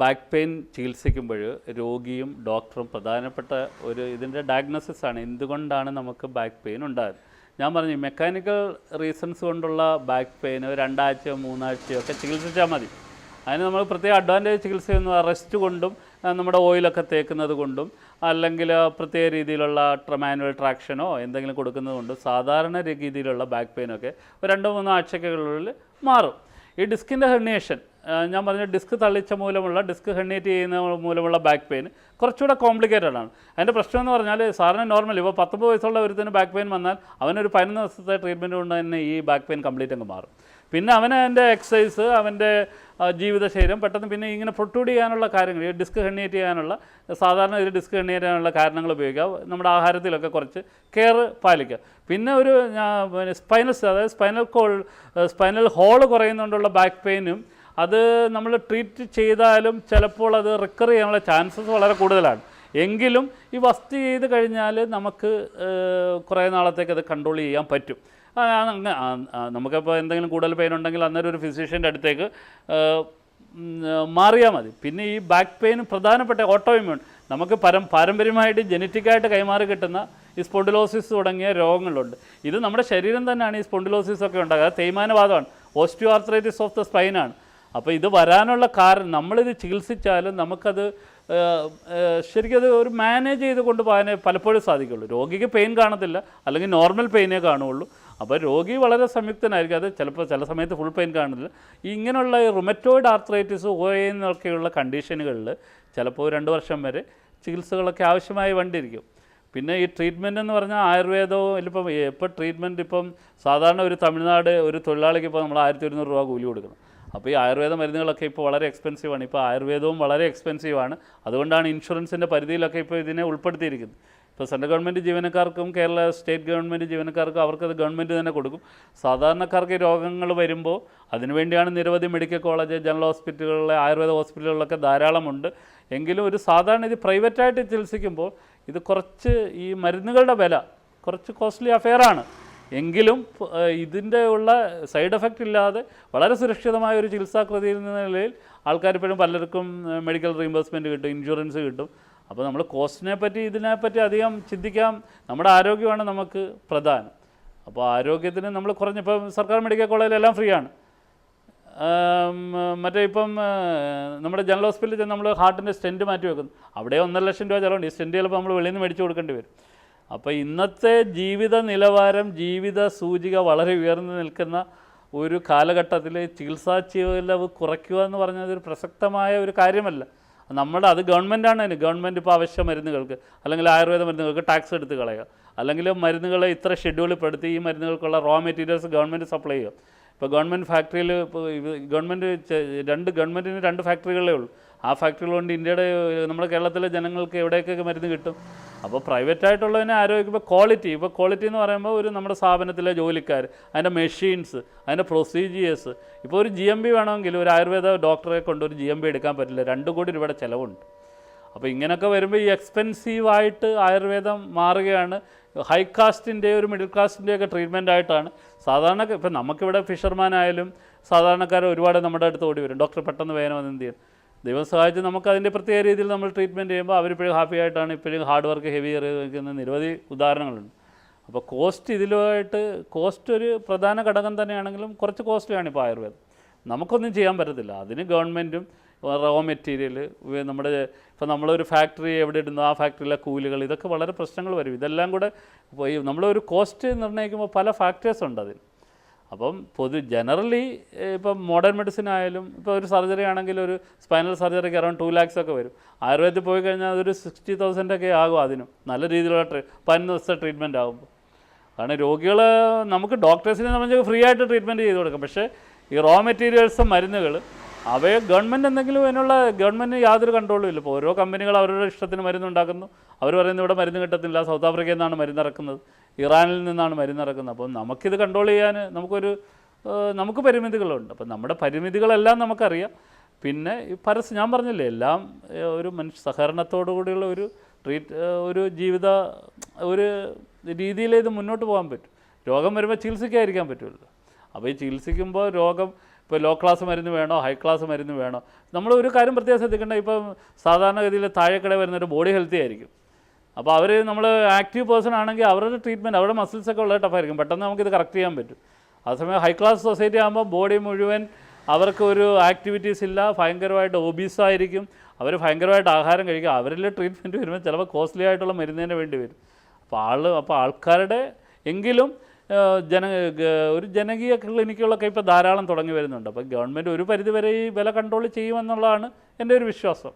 Back pain ചികിത്സിക്കുമ്പോൾ രോഗിയും ഡോക്ടറും പ്രധാനപ്പെട്ട ഒരു ഇതിന്റെ ഡയഗ്നോസിസ് ആണ്. എന്തുകൊണ്ടാണ് നമുക്ക് ബാക്ക് പെയിൻ ഉണ്ടാകുന്നത് ഞാൻ പറഞ്ഞു മെക്കാനിക്കൽ റീസൺസ് കൊണ്ടുള്ള ബാക്ക് പെയിൻ രണ്ടാഴ്ചയോ മൂന്നാഴ്ചയോ ഒക്കെ ചികിത്സിച്ചാൽ മതി. അതിന് നമ്മൾ പ്രത്യേക അഡ്വാന്റേജ് ചികിത്സയൊന്നും റെസ്റ്റ് കൊണ്ടും നമ്മുടെ ഓയിലൊക്കെ തേക്കുന്നത് കൊണ്ടും അല്ലെങ്കിൽ പ്രത്യേക രീതിയിലുള്ള മാനുവൽ ട്രാക്ഷനോ എന്തെങ്കിലും കൊടുക്കുന്നത് കൊണ്ടും സാധാരണ രീതിയിലുള്ള ബാക്ക് പെയിനൊക്കെ ഒരു രണ്ടോ മൂന്നോ ആഴ്ചക്കുള്ളിൽ മാറും. ഈ ഡിസ്കിന്റെ ഹെർണിയേഷൻ ഞാൻ പറഞ്ഞ ഡിസ്ക് തള്ളിച്ച മൂലമുള്ള ഡിസ്ക് ഹെണ്ണേറ്റ് ചെയ്യുന്ന മൂലമുള്ള ബാക്ക് പെയിൻ കുറച്ചുകൂടെ കോംപ്ലിക്കേറ്റഡ് ആണ്. അതിന്റെ പ്രശ്നം എന്ന് പറഞ്ഞാൽ സാറിന് നോർമൽ ഇപ്പോൾ പത്തൊമ്പത് വയസ്സുള്ള ഒരുത്തിന് ബാക്ക് പെയിൻ വന്നാൽ അവനൊരു പതിനൊന്ന് ദിവസത്തെ ട്രീറ്റ്മെന്റ് കൊണ്ട് തന്നെ ഈ ബാക്ക് പെയിൻ കംപ്ലീറ്റ് അങ്ങ് മാറും. പിന്നെ അവന് അതിന്റെ എക്സസൈസ് അവന്റെ ജീവിതശൈലം പെട്ടെന്ന് പിന്നെ ഇങ്ങനെ പ്രൊട്ടൂഡ് ചെയ്യാനുള്ള കാര്യങ്ങൾ ഈ ഡിസ്ക് ഹെണ്ണേറ്റ് ചെയ്യാനുള്ള സാധാരണ ഒരു ഡിസ്ക് ഹെണ്ണേറ്റ് ചെയ്യാനുള്ള കാരണങ്ങൾ ഉപയോഗിക്കുക. നമ്മുടെ ആഹാരത്തിലൊക്കെ കുറച്ച് കെയർ പാലിക്കുക. പിന്നെ ഒരു സ്പൈനസ് അതായത് സ്പൈനൽ കോൾ സ്പൈനൽ ഹോൾ കുറയുന്നതുകൊണ്ടുള്ള ബാക്ക് പെയിനും അത് നമ്മൾ ട്രീറ്റ് ചെയ്താലും ചിലപ്പോൾ അത് റിക്കർ ചെയ്യാനുള്ള ചാൻസസ് വളരെ കൂടുതലാണ്. എങ്കിലും ഈ വസ്തു ചെയ്ത് കഴിഞ്ഞാൽ നമുക്ക് കുറേ നാളത്തേക്ക് അത് കൺട്രോൾ ചെയ്യാൻ പറ്റും. നമുക്കിപ്പോൾ എന്തെങ്കിലും കൂടുതൽ പെയിൻ ഉണ്ടെങ്കിൽ അന്നേരം ഒരു ഫിസിഷ്യന്റെ അടുത്തേക്ക് മാറിയാൽ മതി. പിന്നെ ഈ ബാക്ക് പെയിൻ പ്രധാനപ്പെട്ട ഓട്ടോ ഇമ്മ്യൂൺ നമുക്ക് പരം പാരമ്പര്യമായിട്ട് ജനറ്റിക്കായിട്ട് കൈമാറി കിട്ടുന്ന ഈ സ്പോണ്ടിലോസിസ് തുടങ്ങിയ രോഗങ്ങളുണ്ട്. ഇത് നമ്മുടെ ശരീരം തന്നെയാണ് ഈ സ്പോണ്ടിലോസിസ് ഒക്കെ ഉണ്ടാകുക തേയ്മാനവാദമാണ്. ഓസ്റ്റിയോ ആർത്രൈറ്റിസ് ഓഫ് ദ സ്പൈനാണ് അപ്പോൾ ഇത് വരാനുള്ള കാരണം നമ്മളിത് ചികിത്സിച്ചാലും നമുക്കത് ശരിക്കും അത് ഒരു മാനേജ് ചെയ്ത് കൊണ്ട് പോകാനേ പലപ്പോഴും സാധിക്കുള്ളൂ. രോഗിക്ക് പെയിൻ കാണത്തില്ല അല്ലെങ്കിൽ നോർമൽ പെയിനേ കാണുകയുള്ളൂ അപ്പോൾ രോഗി വളരെ സംയുക്തനായിരിക്കും. അത് ചിലപ്പോൾ ചില സമയത്ത് ഫുൾ പെയിൻ കാണുന്നില്ല. ഈ ഇങ്ങനെയുള്ള റുമറ്റോയിഡ് ആർത്രൈറ്റിസ് ഒ എന്നൊക്കെയുള്ള കണ്ടീഷനുകളിൽ ചിലപ്പോൾ രണ്ട് വർഷം വരെ ചികിത്സകളൊക്കെ ആവശ്യമായി വണ്ടിയിരിക്കും പിന്നെ ഈ ട്രീറ്റ്മെന്റ് എന്ന് പറഞ്ഞാൽ ആയുർവേദവും ഇപ്പം ഇപ്പോൾ ട്രീറ്റ്മെന്റ് ഇപ്പം സാധാരണ ഒരു തമിഴ്നാട് ഒരു തൊഴിലാളിക്ക് ഇപ്പോൾ നമ്മൾ ആയിരത്തി ഒരുന്നൂറ് രൂപ കൂലി കൊടുക്കണം. അപ്പോൾ ഈ ആയുർവേദ മരുന്നുകളൊക്കെ ഇപ്പോൾ വളരെ എക്സ്പെൻസീവാണ് ഇപ്പോൾ ആയുർവേദവും വളരെ എക്സ്പെൻസീവാണ് അതുകൊണ്ടാണ് ഇൻഷുറൻസിന്റെ പരിധിയിലൊക്കെ ഇപ്പോൾ ഇതിനെ ഉൾപ്പെടുത്തിയിരിക്കുന്നത്. ഇപ്പോൾ സെൻട്രൽ ഗവൺമെന്റ് ജീവനക്കാർക്കും കേരള സ്റ്റേറ്റ് ഗവൺമെന്റ് ജീവനക്കാർക്കും അവർക്കത് ഗവൺമെന്റ് തന്നെ കൊടുക്കും. സാധാരണക്കാർക്ക് രോഗങ്ങൾ വരുമ്പോൾ അതിനുവേണ്ടിയാണ് നിരവധി മെഡിക്കൽ കോളേജ് ജനറൽ ഹോസ്പിറ്റലുകളിലെ ആയുർവേദ ഹോസ്പിറ്റലുകളിലൊക്കെ ധാരാളമുണ്ട്. എങ്കിലും ഒരു സാധാരണ ഇത് പ്രൈവറ്റായിട്ട് ചികിത്സിക്കുമ്പോൾ ഇത് കുറച്ച് ഈ മരുന്നുകളുടെ വില കുറച്ച് കോസ്റ്റ്ലി അഫെയറാണ് എങ്കിലും ഇതിന്റെ ഉള്ള സൈഡ് എഫക്റ്റ് ഇല്ലാതെ വളരെ സുരക്ഷിതമായ ഒരു ചികിത്സാകൃതിയിൽ എന്ന നിലയിൽ ആൾക്കാർ ഇപ്പോഴും പലർക്കും മെഡിക്കൽ റീംബേഴ്സ്മെന്റ് കിട്ടും ഇൻഷുറൻസ് കിട്ടും. അപ്പോൾ നമ്മൾ കോസ്റ്റിനെ പറ്റി ഇതിനെപ്പറ്റി അധികം ചിന്തിക്കാം. നമ്മുടെ ആരോഗ്യമാണ് നമുക്ക് പ്രധാനം. അപ്പോൾ ആരോഗ്യത്തിന് നമ്മൾ കുറഞ്ഞ ഇപ്പം സർക്കാർ മെഡിക്കൽ കോളേജിലെല്ലാം ഫ്രീ ആണ് മറ്റേ ഇപ്പം നമ്മുടെ ജനറൽ ഹോസ്പിറ്റലിൽ നമ്മൾ ഹാർട്ടിന്റെ സ്റ്റെന്റ് മാറ്റി വെക്കുന്നു അവിടെ ഒന്നര ലക്ഷം രൂപ ചിലവുണ്ട്. ഈ സ്റ്റെന്റ് ചിലപ്പോൾ നമ്മൾ വെളിയിൽ നിന്ന് മേടിച്ച് കൊടുക്കേണ്ടി വരും. അപ്പോൾ ഇന്നത്തെ ജീവിത നിലവാരം ജീവിത സൂചിക വളരെ ഉയർന്നു നിൽക്കുന്ന ഒരു കാലഘട്ടത്തിൽ ചികിത്സാ ചിലവ് കുറയ്ക്കുക എന്ന് പറഞ്ഞത് ഒരു പ്രസക്തമായ ഒരു കാര്യമല്ല. നമ്മുടെ അത് ഗവൺമെന്റാണ് അതിന്. ഗവൺമെന്റ് ഇപ്പോൾ അവശ്യ മരുന്നുകൾക്ക് അല്ലെങ്കിൽ ആയുർവേദ മരുന്നുകൾക്ക് ടാക്സ് എടുത്ത് കളയുക. അല്ലെങ്കിൽ മരുന്നുകളെ ഇത്ര ഷെഡ്യൂളിൽ പെടുത്തി ഈ മരുന്നുകൾക്കുള്ള റോ മെറ്റീരിയൽസ് ഗവൺമെന്റ് സപ്ലൈ ചെയ്യുക. ഇപ്പോൾ ഗവൺമെന്റ് ഫാക്ടറിയിൽ ഇപ്പോൾ ഗവൺമെന്റ് രണ്ട് ഗവൺമെന്റിന് രണ്ട് ഫാക്ടറികളേ ഉള്ളൂ. ആ ഫാക്ടറികൾ കൊണ്ട് ഇന്ത്യയുടെ നമ്മുടെ കേരളത്തിലെ ജനങ്ങൾക്ക് എവിടെയൊക്കെ മരുന്ന് കിട്ടും? അപ്പോൾ പ്രൈവറ്റ് ആയിട്ടുള്ളതിനെ ആരോഗ്യം ക്വാളിറ്റി ഇപ്പോൾ ക്വാളിറ്റി എന്ന് പറയുമ്പോൾ ഒരു നമ്മുടെ സ്ഥാപനത്തിലെ ജോലിക്കാർ അതിന്റെ മെഷീൻസ് അതിന്റെ പ്രൊസീജിയേഴ്സ് ഇപ്പോൾ ഒരു ജി എം ബി വേണമെങ്കിൽ ഒരു ആയുർവേദ ഡോക്ടറെ കൊണ്ട് ഒരു ജി എം ബി എടുക്കാൻ പറ്റില്ല. രണ്ട് കോടി രൂപയുടെ ചിലവുണ്ട്. അപ്പോൾ ഇങ്ങനെയൊക്കെ വരുമ്പോൾ ഈ എക്സ്പെൻസീവായിട്ട് ആയുർവേദം മാറുകയാണ്. ഹൈ കാസ്റ്റിന്റെ ഒരു മിഡിൽ കാസ്റ്റിന്റെ ഒക്കെ ട്രീറ്റ്മെന്റ് ആയിട്ടാണ്. സാധാരണ ഇപ്പം നമുക്കിവിടെ ഫിഷർമാനായാലും സാധാരണക്കാർ ഒരുപാട് നമ്മുടെ അടുത്ത് ഓടി വരും. ഡോക്ടർ പെട്ടെന്ന് വേഗം വന്ന് എന്ത് ചെയ്യും? ദൈവം സഹായിച്ച് നമുക്ക് അതിന്റെ പ്രത്യേക രീതിയിൽ നമ്മൾ ട്രീറ്റ്മെന്റ് ചെയ്യുമ്പോൾ അവർ അവരിപ്പോഴും ഹാപ്പി ആയിട്ടാണ് ഇപ്പോഴും ഹാർഡ് വർക്ക് ഹെവി നിൽക്കുന്ന നിരവധി ഉദാഹരണങ്ങളുണ്ട്. അപ്പോൾ കോസ്റ്റ് ഇതിലുമായിട്ട് കോസ്റ്റ് ഒരു പ്രധാന ഘടകം തന്നെയാണെങ്കിലും കുറച്ച് കോസ്റ്റ്ലിയാണ് ഇപ്പോൾ ആയുർവേദം. നമുക്കൊന്നും ചെയ്യാൻ പറ്റത്തില്ല. അതിന് ഗവൺമെന്റും റോ മെറ്റീരിയൽ നമ്മുടെ ഇപ്പോൾ നമ്മളൊരു ഫാക്ടറി എവിടെ ഇടുന്നു ആ ഫാക്ടറിയിലെ കൂലികൾ ഇതൊക്കെ വളരെ പ്രശ്നങ്ങൾ വരും. ഇതെല്ലാം കൂടെ നമ്മളൊരു കോസ്റ്റ് നിർണയിക്കുമ്പോൾ പല ഫാക്ടേഴ്സ് ഉണ്ട് അതിൽ. അപ്പം പൊതു ജനറലി ഇപ്പം മോഡേൺ മെഡിസിൻ ആയാലും ഇപ്പോൾ ഒരു സർജറി ആണെങ്കിൽ ഒരു സ്പൈനൽ സർജറിക്ക് അറൗണ്ട് ടു ലാക്സ് ഒക്കെ വരും. ആയുർവേദത്തിൽ പോയി കഴിഞ്ഞാൽ അതൊരു സിക്സ്റ്റി തൗസൻഡ് ഒക്കെ ആകും അതിനും. നല്ല രീതിയിലുള്ള ട്രീ പതിനൊന്ന് ദിവസത്തെ ട്രീറ്റ്മെന്റ് ആകുമ്പോൾ. കാരണം രോഗികൾ നമുക്ക് ഡോക്ടേഴ്സിനെ സംബന്ധിച്ച് ഫ്രീ ആയിട്ട് ട്രീറ്റ്മെന്റ് ചെയ്ത് കൊടുക്കാം. പക്ഷേ ഈ റോ മെറ്റീരിയൽസും മരുന്നുകൾ അവയെ ഗവൺമെന്റ് എന്തെങ്കിലും അതിനുള്ള ഗവൺമെന്റ് യാതൊരു കൺട്രോളും ഇല്ല. ഇപ്പോൾ ഓരോ കമ്പനികൾ അവരുടെ ഇഷ്ടത്തിന് മരുന്നുണ്ടാക്കുന്നു അവർ പറയുന്നത് ഇവിടെ മരുന്ന് കിട്ടത്തില്ല. സൗത്ത് ആഫ്രിക്കയിൽ നിന്നാണ് മരുന്ന് ഇറക്കുന്നത്. ഇറാനിൽ നിന്നാണ് മരുന്ന് ഇറക്കുന്നത്. അപ്പോൾ നമുക്കിത് കൺട്രോൾ ചെയ്യാൻ നമുക്കൊരു നമുക്ക് പരിമിതികളുണ്ട്. അപ്പം നമ്മുടെ പരിമിതികളെല്ലാം നമുക്കറിയാം. പിന്നെ ഈ പരസ്യം ഞാൻ പറഞ്ഞില്ലേ എല്ലാം ഒരു മനുഷ്യ സഹകരണത്തോടു കൂടിയുള്ള ഒരു ട്രീറ്റ് ഒരു ജീവിത ഒരു രീതിയിലേ ഇത് മുന്നോട്ട് പോകാൻ പറ്റും. രോഗം വരുമ്പോൾ ചികിത്സിക്കാതിരിക്കാൻ പറ്റുമല്ലോ അപ്പോൾ ഈ ചികിത്സിക്കുമ്പോൾ രോഗം ഇപ്പോൾ ലോ ക്ലാസ് മരുന്ന് വേണോ ഹൈ ക്ലാസ് മരുന്ന് വേണോ? നമ്മൾ ഒരു കാര്യം പ്രത്യേകം ശ്രദ്ധിക്കേണ്ട ഇപ്പം സാധാരണഗതിയിൽ താഴെക്കട വരുന്നൊരു ബോഡി ഹെൽത്തി ആയിരിക്കും. അപ്പോൾ അവർ നമ്മൾ ആക്റ്റീവ് പേഴ്സൺ ആണെങ്കിൽ അവരുടെ ട്രീറ്റ്മെന്റ് അവരുടെ മസിൽസ് ഒക്കെ വളരെ ടഫായിരിക്കും പെട്ടെന്ന് നമുക്കിത് കറക്റ്റ് ചെയ്യാൻ പറ്റും. അതേസമയം ഹൈ ക്ലാസ് സൊസൈറ്റി ആകുമ്പോൾ ബോഡി മുഴുവൻ അവർക്ക് ഒരു ആക്ടിവിറ്റീസ് ഇല്ല. ഭയങ്കരമായിട്ട് ഒബീസ് ആയിരിക്കും. അവർ ഭയങ്കരമായിട്ട് ആഹാരം കഴിക്കും. അവരിൽ ട്രീറ്റ്മെന്റ് വരുമ്പോൾ ചിലപ്പോൾ കോസ്റ്റ്ലി ആയിട്ടുള്ള മരുന്നിന് വേണ്ടി വരും. അപ്പോൾ ആൾ അപ്പോൾ ആൾക്കാരുടെ എങ്കിലും ജന ഒരു ജനകീയ ക്ലിനിക്കുകളൊക്കെ ഇപ്പോൾ ധാരാളം തുടങ്ങി വരുന്നുണ്ട്. അപ്പോൾ ഗവൺമെന്റ് ഒരു പരിധിവരെ ഈ വില കൺട്രോൾ ചെയ്യുമെന്നുള്ളതാണ് എന്റെ ഒരു വിശ്വാസം.